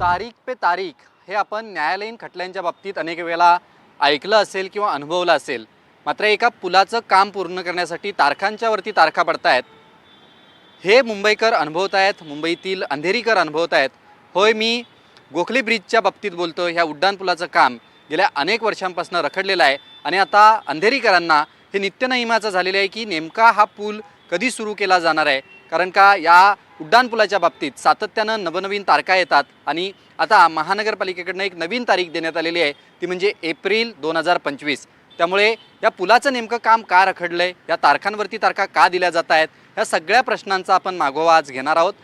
तारीख पे तारीख हे आपण न्यायालयीन खटल्यांच्या बाबतीत अनेक वेळेला ऐकलं असेल किंवा अनुभवलं असेल. मात्र एका पुलाचं काम पूर्ण करण्यासाठी तारखांच्या वरती तारखा पडतायत. हे मुंबईकर अनुभवत आहेत मुंबईतील अंधेरीकर अनुभवत आहेत होय मी गोखले ब्रिजच्या बाबतीत बोलतो ह्या उड्डाणपुलाचं काम गेल्या अनेक वर्षांपासून रखडलेलं आहे आणि आता अंधेरीकरांना हे नित्यनहिमाचं झालेलं आहे की नेमका हा पूल कधी सुरू केला जाणार आहे? कारण का या उड्डाणपुलाच्या बाबतीत सातत्यानं नवनवीन तारखा येतात आणि आता महानगरपालिकेकडनं एक नवीन तारीख देण्यात आलेली आहे. ती म्हणजे एप्रिल दोन हजार पंचवीस. त्यामुळे या पुलाचं नेमकं काम का रखडलं आहे या तारखांवरती तारखा का दिल्या जात आहेत? ह्या सगळ्या प्रश्नांचा आपण मागोवा आज घेणार आहोत.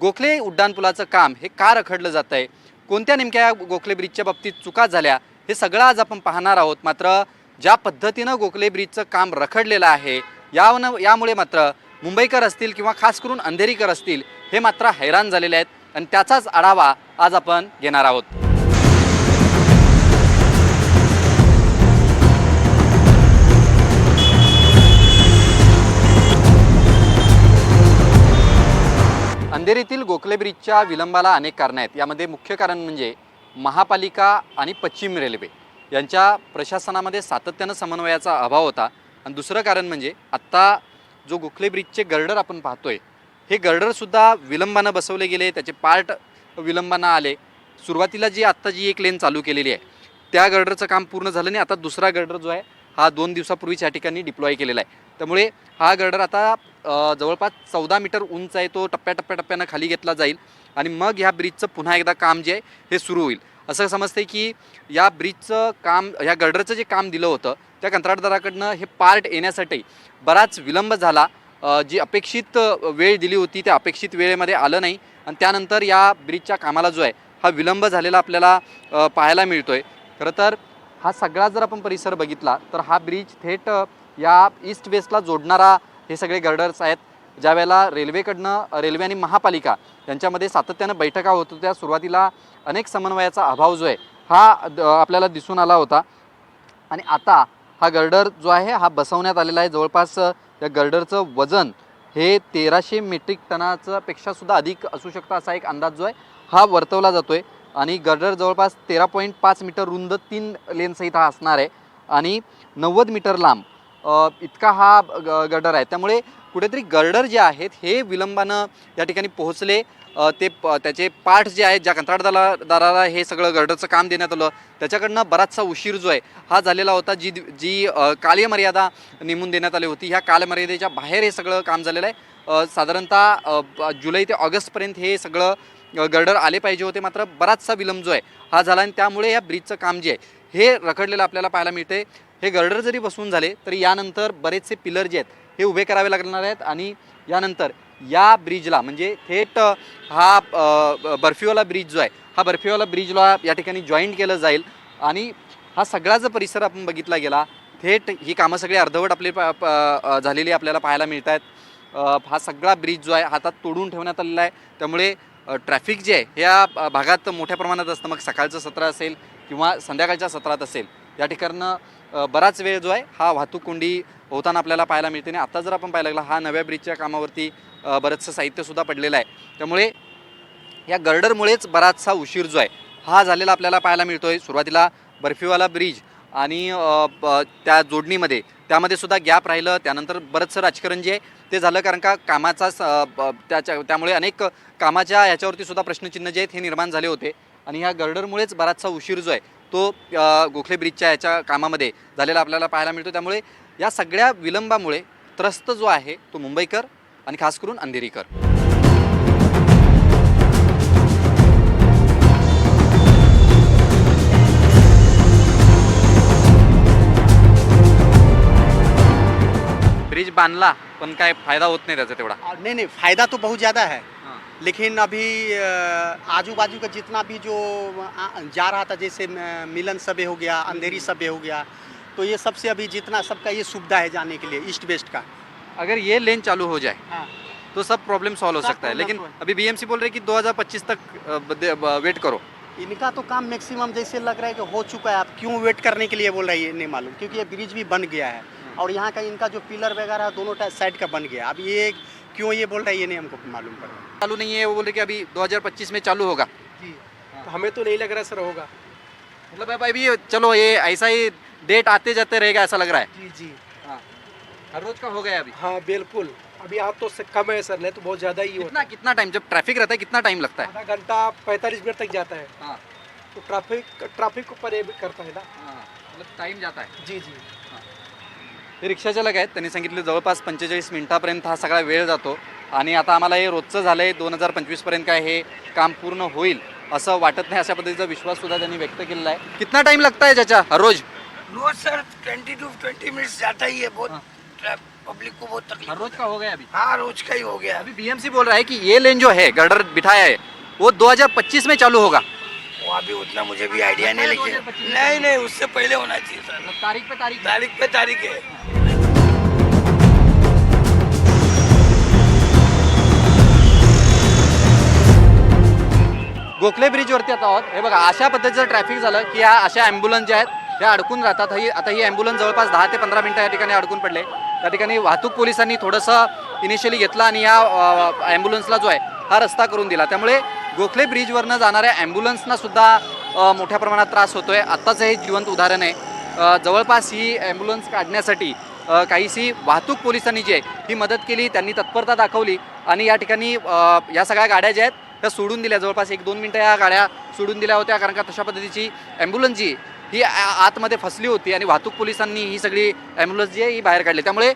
गोखले उड्डाणपुलाचं काम हे का रखडलं जात आहे कोणत्या नेमक्या या गोखले ब्रिजच्या बाबतीत चुका झाल्या? हे सगळं आज आपण पाहणार आहोत. मात्र ज्या पद्धतीनं गोखले ब्रिजचं काम रखडलेलं आहे यानं यामुळे मात्र मुंबईकर असतील किंवा खास करून अंधेरीकर असतील हे मात्र हैराण झालेले आहेत आणि त्याचाच आढावा आज आपण घेणार आहोत. अंधेरीतील गोखले ब्रिजच्या विलंबाला अनेक कारणं आहेत. यामध्ये मुख्य कारण म्हणजे महापालिका आणि पश्चिम रेल्वे. यांच्या प्रशासनामध्ये सातत्यानं समन्वयाचा अभाव होता. आणि दुसरं कारण म्हणजे आत्ता जो गोखले ब्रिजचे गर्डर आपण पाहतोय हे गर्डरसुद्धा विलंबानं बसवले गेले त्याचे पार्ट विलंबानं आले. सुरुवातीला जी आत्ता जी एक लेन चालू केलेली आहे त्या गर्डरचं काम पूर्ण झालं नाही. आता दुसरा गर्डर जो आहे हा दोन दिवसापूर्वीच या ठिकाणी डिप्लॉय केलेला आहे. त्यामुळे हा गर्डर आता जवळपास चौदा मीटर उंच आहे तो टप्प्या टप्प्या टप्प्यानं खाली घेतला जाईल आणि मग ह्या ब्रिजचं पुन्हा एकदा काम जे आहे हे सुरू होईल. असं समजतंय की या ब्रिजचं काम ह्या गर्डरचं जे काम दिलं होतं त्या कंत्राटदाराकडनं हे पार्ट येण्यासाठी बराच विलंब झाला. जी अपेक्षित वेळ दिली होती त्या अपेक्षित वेळेमध्ये आलं नाही. आणि त्यानंतर या ब्रिजच्या कामाला जो आहे हा विलंब झालेला आपल्याला पाहायला मिळतो आहे खरं तर हा सगळा जर आपण परिसर बघितला तर हा ब्रिज थेट या ईस्ट वेस्टला जोडणारा हे सगळे गर्डर्स आहेत. ज्या वेळेला रेल्वेकडनं रेल्वे आणि महापालिका यांच्यामध्ये सातत्यानं बैठका होत होत्या सुरुवातीला अनेक समन्वयाचा अभाव जो आहे हा द- आपल्याला दिसून आला होता. आणि आता हा गर्डर जो आहे हा बसवण्यात आलेला आहे. जवळपास या गर्डरचं वजन हे तेराशे मेट्रिक टनाचं पेक्षासुद्धा अधिक असू शकतं असा एक अंदाज जो आहे हा वर्तवला जातो आहे आणि गर्डर जवळपास तेरा पॉईंट पाच मीटर रुंद तीन लेनसहित हा असणार आहे. आणि नव्वद मीटर लांब इतका हा ग- गर्डर आहे. त्यामुळे कुठेतरी गर्डर जे आहेत हे विलंबानं या ठिकाणी पोहोचले. ते प- त्याचे पार्ट जे आहेत ज्या कंत्राटदारा दाराला हे सगळं गर्डरचं काम देण्यात आलं त्याच्याकडनं बराचसा उशीर जो आहे हा झालेला होता. जी जी कालमर्यादा नेमून देण्यात आली होती. ह्या कालमर्यादेच्या बाहेर हे सगळं काम झालेलं आहे. साधारणतः जुलै ते ऑगस्टपर्यंत हे सगळं गर्डर आले पाहिजे होते. मात्र बराचसा विलंब जो आहे हा झाला आणि त्यामुळे या ब्रिजचं काम जे आहे हे रखडलेलं आपल्याला पाहायला मिळते हे गर्डर जरी बसवून झाले तरी यानंतर बरेचसे पिलर जे आहेत हे उभे करावे लागणार आहेत आणि यानंतर या ब्रिजला म्हणजे थेट हा बर्फीवाला ब्रिज जो आहे हा बर्फीवाला ब्रिजला या ठिकाणी जॉईंट केलं जाईल आणि हा सगळा जर परिसर आपण बघितला गेला थेट ही कामं सगळी अर्धवट आपली प- झालेली आपल्याला पाहायला मिळत आहेत हा सगळा ब्रिज जो आहे हातात तोडून ठेवण्यात आलेला आहे. त्यामुळे ट्रॅफिक जे आहे या भागात मोठ्या प्रमाणात असतं. मग सकाळचं सत्र असेल किंवा संध्याकाळच्या सत्रात असेल या ठिकाणं बराच वेळ जो आहे हा वाहतूक कोंडी होताना आपल्याला पाहायला मिळते आणि आता जर आपण पाहायला लागला हा नव्या ब्रिजच्या कामावरती बरंचसं साहित्यसुद्धा पडलेलं आहे. त्यामुळे या गर्डरमुळेच बराचसा उशीर जो आहे हा झालेला आपल्याला पाहायला मिळतो आहे सुरुवातीला बर्फीवाला ब्रिज आणि ब- त्या जोडणीमध्ये त्यामध्ये सुद्धा गॅप राहिलं. त्यानंतर बरंचसं राजकारण जे आहे ते झालं कारण का कामाचा त्याच्या त्यामुळे अनेक कामाच्या याच्यावरती सुद्धा प्रश्नचिन्ह जे आहेत हे निर्माण झाले होते. आणि ह्या गर्डरमुळेच बराचसा उशीर जो आहे तो गोखले ब्रिजच्या याच्या कामामध्ये झालेला आपल्याला पाहायला मिळतो. त्यामुळे या सगळ्या विलंबामुळे त्रस्त जो आहे तो मुंबईकर आणि खास करून अंधेरीकर. ब्रिज बांधला पण काय फायदा होत नाही त्याचा तेवढा. नाही नहीं नहीं फायदा तो बहुत ज़्यादा है. लेकिन अभी आजू बाजू का जितना भी जो जा रहा था जैसे मिलन सबे हो गया अंधेरी सबे हो गया तो ये सबसे अभी जितना सबका ये सुविधा है जाने के लिए ईस्ट वेस्ट का। अगर ये लेन चालू हो जाए हाँ। तो सब प्रॉब्लम सॉल्व हो सकता है लेकिन। अभी बीएमसी बोल रहे हैं कि 2025 तक वेट करो। इनका तो काम मैक्सिमम जैसे लग रहा है कि हो चुका है आप क्यों वेट करने के लिए बोल रहा है नहीं मालूम क्योंकि ये ब्रिज भी बन गया है। और यहाँ का इनका जो पिलर वगैरह है, दोनों साइड का बन गया। अब ये क्यों ये बोल रहा है ये नहीं हमको मालूम पड़। चालू नहीं है वो बोल रहे कि अभी 2025 में चालू होगा। जी। तो हमें तो नहीं लग रहा सर होगा। मतलब अब अभी चलो ये ऐसा ही डेट आते जाते रहेगा ऐसा लग रहा है। जी जी। हाँ। हर रोज का हो गया अभी। हाँ बिल्कुल। अभी आप तो कम है सर नहीं तो बहुत ज़्यादा ही होता कितना कितना टाइम जब ट्रैफ़िक रहता है कितना टाइम लगता है? है आधा घंटा पैंतालीस मिनट तक जाता है। हाँ। तो ट्रैफ़िक ट्रैफ़िक को परे करता है ना। हाँ मतलब टाइम जाता है। जी जी। हे रिक्षा चालक आहेत. त्यांनी सांगितले जवळपास पंचेचाळीस मिनिटापर्यंत हा सगळा वेळ जातो आणि आता आम्हाला हे रोजचं झालं आहे दोन हजार पंचवीसपर्यंत काय हे काम पूर्ण होईल असं वाटत नाही अशा पद्धतीचा विश्वास सुद्धा त्यांनी व्यक्त केलेला आहे. कितना टाइम लगता है चाचा हर रोज? रोज sir twenty two twenty minutes जाता ही. बहुत पब्लिक को बहुत हर तकलीफ रोज का हो गया अभी? हाँ. रोज का ही हो गया अभी बीएमसी बोल रहा है कि ये लेन जो है गर्डर बिठाया है वो 2025 में चालू होगा। वो अभी उतना मुझे भी आइडिया नहीं लेकिन 2025 नहीं नहीं उससे पहले होना चाहिए सर। तारीख पे तारीख तारीख पे तारीख है। गोखले ब्रिजवरती आता आहोत. हे बघा अशा पद्धतीचं ट्रॅफिक झालं की या अशा ॲम्ब्युलन्स ज्या आहेत त्या अडकून राहतात ही आता ही ॲम्ब्युलन्स जवळपास दहा ते पंधरा मिनटं या ठिकाणी अडकून पडले. त्या ठिकाणी वाहतूक पोलिसांनी थोडंसं इनिशियली घेतलं आणि या ॲम्ब्युलन्सला जो आहे हा रस्ता करून दिला. त्यामुळे गोखले ब्रिजवरनं जाणाऱ्या ॲम्ब्युलन्सना सुद्धा मोठ्या प्रमाणात त्रास होतो आहे आत्ताचं हे जिवंत उदाहरण आहे. जवळपास ही ॲम्ब्युलन्स काढण्यासाठी काहीशी वाहतूक पोलिसांनी जी आहे ही मदत केली त्यांनी तत्परता दाखवली आणि या ठिकाणी या सगळ्या गाड्या ज्या आहेत त्या सोडून दिल्या. जवळपास एक दोन मिनटं या गाड्या सोडून दिल्या होत्या कारण का तशा पद्धतीची ॲम्ब्युलन्स जी ही आ- आतमध्ये फसली होती आणि वाहतूक पोलिसांनी ही सगळी ॲम्ब्युलन्स जी आहे ही बाहेर काढली. त्यामुळे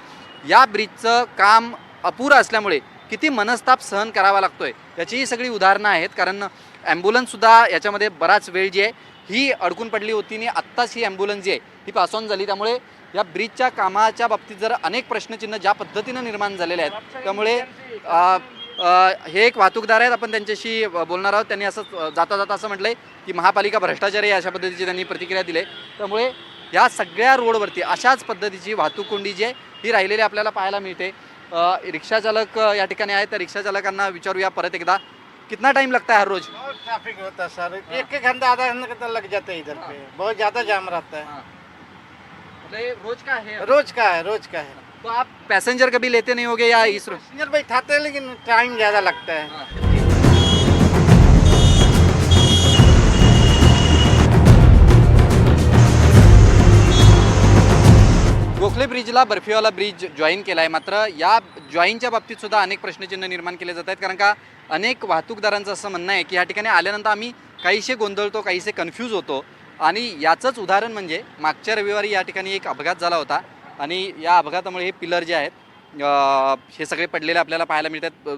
या ब्रिजचं काम अपुरं असल्यामुळे किती मनस्ताप सहन करावा लागतोय? याची ही सगळी उदाहरणं आहेत. कारण ॲम्ब्युलन्ससुद्धा याच्यामध्ये बराच वेळ जी आहे ही अडकून पडली होती आणि आत्ताच ही ॲम्ब्युलन्स जी आहे ही पास ऑन झाली. त्यामुळे या ब्रिजच्या कामाच्या बाबतीत जर अनेक प्रश्नचिन्ह ज्या पद्धतीनं निर्माण झालेले आहेत त्यामुळे हे एक वाहतूकदार आहेत. आपण त्यांच्याशी बोलणार आहोत. त्यांनी असं जाता जाता असं म्हटलंय की महापालिका भ्रष्टाचारी आहे अशा पद्धतीची त्यांनी प्रतिक्रिया दिली आहे. त्यामुळे या सगळ्या रोडवरती अशाच पद्धतीची वाहतूक कोंडी जी आहे ही राहिलेली आपल्याला पाहायला मिळते. अ, रिक्षाचालक यठिका या ठिकाणी आहेत त्या विचारू विचारूया परत एकदा. कितना टाइम लगता है हर रोज? बहुत ट्रैफ़िक होता है सर। एक एक घंटा आधा घंटा कितना लग जाता है इधर पे? बहुत ज़्यादा जाम रहता है। मतलब ये रोज का है? रोज का है रोज का है। तो आप पैसेंजर कभी लेते नहीं होगे या इस रोज पैसेंजर बैठाते हैं लेकिन टाइम ज़्यादा लगता है। गोखले ब्रिजला बर्फीवाला ब्रिज जॉईन केला आहे मात्र या जॉईनच्या बाबतीत सुद्धा अनेक प्रश्नचिन्ह निर्माण केले जात आहेत. कारण का अनेक वाहतूकदारांचं असं म्हणणं आहे की या ठिकाणी आल्यानंतर आम्ही काहीसे गोंधळतो काहीसे कन्फ्यूज होतो. आणि याचंच उदाहरण म्हणजे मागच्या रविवारी या ठिकाणी एक अपघात झाला होता. आणि या अपघातामुळे हे पिलर जे आहेत हे सगळे पडलेले आपल्याला पाहायला मिळतात.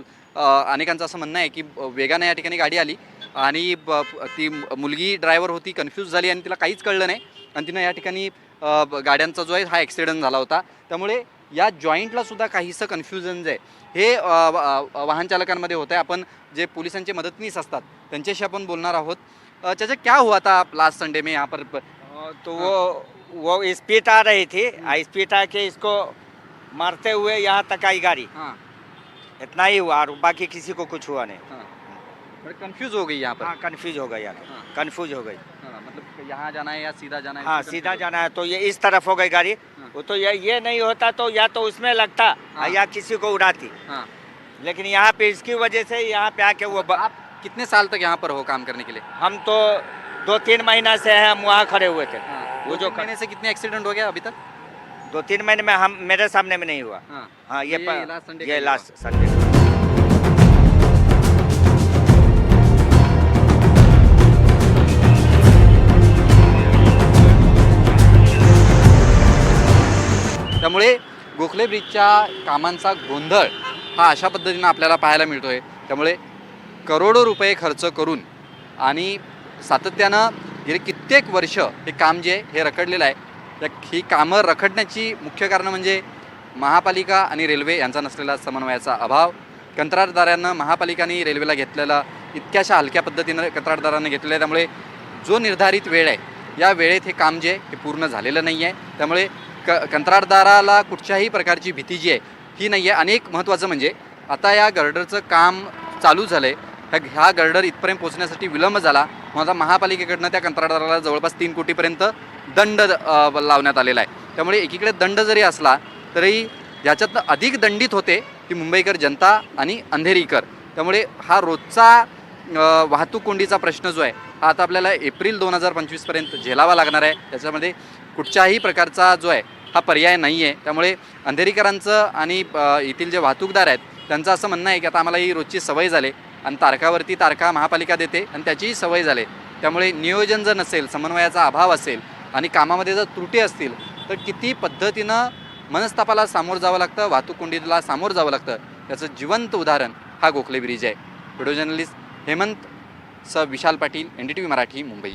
अनेकांचं असं म्हणणं आहे की वेगाने या ठिकाणी गाडी आली. आणि ब- ती मुलगी ड्रायव्हर होती कन्फ्यूज झाली आणि तिला काहीच कळलं नाही. आणि तिनं या ठिकाणी गाड्यांचा जो आहे हा ॲक्सिडेंट झाला होता. त्यामुळे या जॉईंटला सुद्धा काहीसं कन्फ्युजन जे आहे हे वाहन चालकांमध्ये होतं आहे आपण जे पोलिसांचे मदतनीस असतात त्यांच्याशी आपण बोलणार आहोत. चाचा क्या हुआ था लास्ट संडे में यहाँ पर? तो वो वो स्पीड आ रही थी। स्पीड आके इसको मारते हुए यहाँ तक आई गाड़ी। हाँ। इतना ही हुआ और बाकी किसी को कुछ हुआ नहीं। हाँ। कन्फ्यूज हो गई यहाँ पर। हाँ कंफ्यूज हो गई यहाँ। कंफ्यूज हो गई। यहाँ जाना है या सीधा जाना है? हाँ सीधा जाना है तो ये इस तरफ़ हो गई गाड़ी। हाँ। वो तो ये ये नहीं होता तो या तो उसमें लगता हाँ। या किसी को उड़ाती। हाँ। लेकिन यहाँ पे इसकी वजह से यहाँ पे आके वो आप कितने साल तक यहाँ पर हो काम करने के लिए? हम तो दो तीन महीना से हम वहाँ खड़े हुए थे। वो वो जो महीने से कितने एक्सीडेंट हो गया अभी तक? दो तीन महीने में हम मेरे सामने में नहीं हुआ। हाँ। हाँ ये, ये लास्ट संडे त्यामुळे गोखले ब्रिजच्या कामांचा गोंधळ हा अशा पद्धतीनं आपल्याला पाहायला मिळतो आहे त्यामुळे करोडो रुपये खर्च करून आणि सातत्यानं गेले कित्येक वर्ष हे काम जे आहे हे रखडलेलं आहे त्या ही कामं रखडण्याची मुख्य कारणं म्हणजे महापालिका आणि रेल्वे यांचा नसलेला समन्वयाचा अभाव. कंत्राटदारांना महापालिकांनी रेल्वेला घेतलेला इतक्याशा हलक्या पद्धतीनं कंत्राटदारांना घेतलेलं आहे. त्यामुळे जो निर्धारित वेळ आहे या वेळेत हे काम जे आहे हे पूर्ण झालेलं नाही आहे त्यामुळे क कंत्राटदाराला कुठच्याही प्रकारची भीती जी आहे ही नाही आहे अनेक महत्त्वाचं म्हणजे आता या गर्डरचं काम चालू झालं आहे ह्या गर्डर इथपर्यंत पोहोचण्यासाठी विलंब झाला. मग आता महापालिकेकडनं त्या कंत्राटदाराला जवळपास तीन कोटीपर्यंत दंड लावण्यात आलेला आहे. त्यामुळे एकीकडे दंड जरी असला तरी याच्यातनं अधिक दंडित होते ती मुंबईकर जनता आणि अंधेरीकर. त्यामुळे हा रोजचा वाहतूक कोंडीचा प्रश्न जो आहे हा आता आपल्याला एप्रिल दोन हजार पंचवीसपर्यंत झेलावा लागणार आहे. त्याच्यामध्ये कुठच्याही प्रकारचा जो आहे हा पर्याय नाही आहे त्यामुळे अंधेरीकरांचं आणि येथील जे वाहतूकदार आहेत त्यांचं असं म्हणणं आहे की आता आम्हाला ही रोजची सवय झाली आणि तारखावरती तारखा महापालिका देते आणि त्याचीही सवय झाली. त्यामुळे नियोजन जर नसेल समन्वयाचा अभाव असेल आणि कामामध्ये जर त्रुटी असतील तर किती पद्धतीनं मनस्तापाला सामोरं जावं लागतं वाहतूक कोंडीला सामोरं जावं लागतं? त्याचं जिवंत उदाहरण हा गोखले ब्रिज आहे. व्हिडिओ जर्नलिस्ट हेमंत स Vishal Patil N D T V Marathi Mumbai.